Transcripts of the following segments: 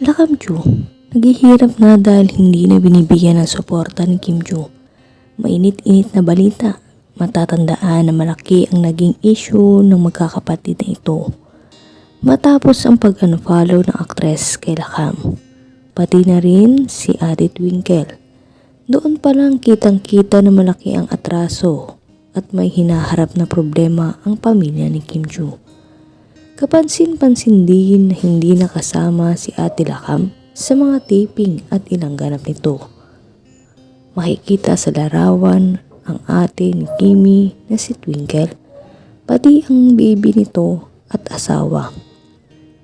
Lakam Chu, naghihirap na dahil hindi na binibigyan ng suporta ni Kim Chu. Mainit-init na balita, matatandaan na malaki ang naging issue ng magkakapatid na ito. Matapos ang pag-unfollow ng aktres kay Lakam, pati na rin si Ate Twinkle. Doon pa lang kitang-kita na malaki ang atraso at may hinaharap na problema ang pamilya ni Kim Chu. Kapansin-pansin din na hindi nakasama si Ate Lakam sa mga taping at ilang ganap nito. Makikita sa larawan ang ate ni Kimi na si Twinkle, pati ang baby nito at asawa.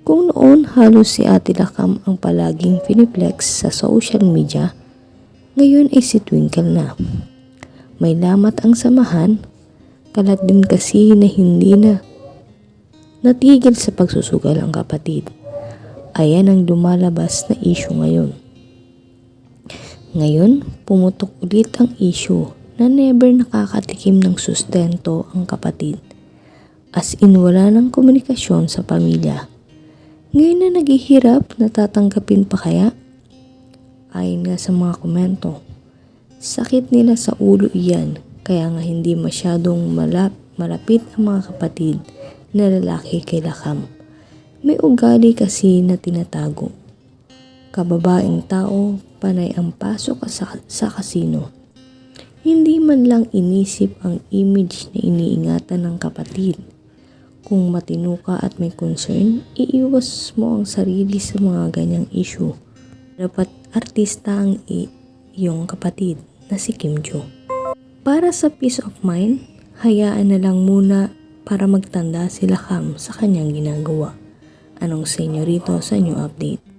Kung noon halos si Ate Lakam ang palaging piniplex sa social media, ngayon ay si Twinkle na. May lamat ang samahan, kalat din kasi na hindi na natigil sa pagsusugal ang kapatid. Ayan ang lumalabas na issue ngayon. Ngayon, pumutok ulit ang issue na never nakakatikim ng sustento ang kapatid. As in wala ng komunikasyon sa pamilya. Ngayon na naghihirap, natatanggapin pa kaya? Ayon nga sa mga komento, sakit nila sa ulo iyan kaya nga hindi masyadong malap, malapit ang mga kapatid na lalaki kay Lakam. May ugali kasi na tinatago. Kababaeng tao, panay ang pasok sa, sa kasino. Hindi man lang inisip ang image na iniingatan ng kapatid. Kung matino ka at may concern, iiwas mo ang sarili sa mga ganyang issue. Dapat artista ang iyong kapatid na si Kim Jo. Para sa peace of mind, hayaan na lang muna para magtanda sila Kam sa kanyang ginagawa. Anong senyorito sa new update?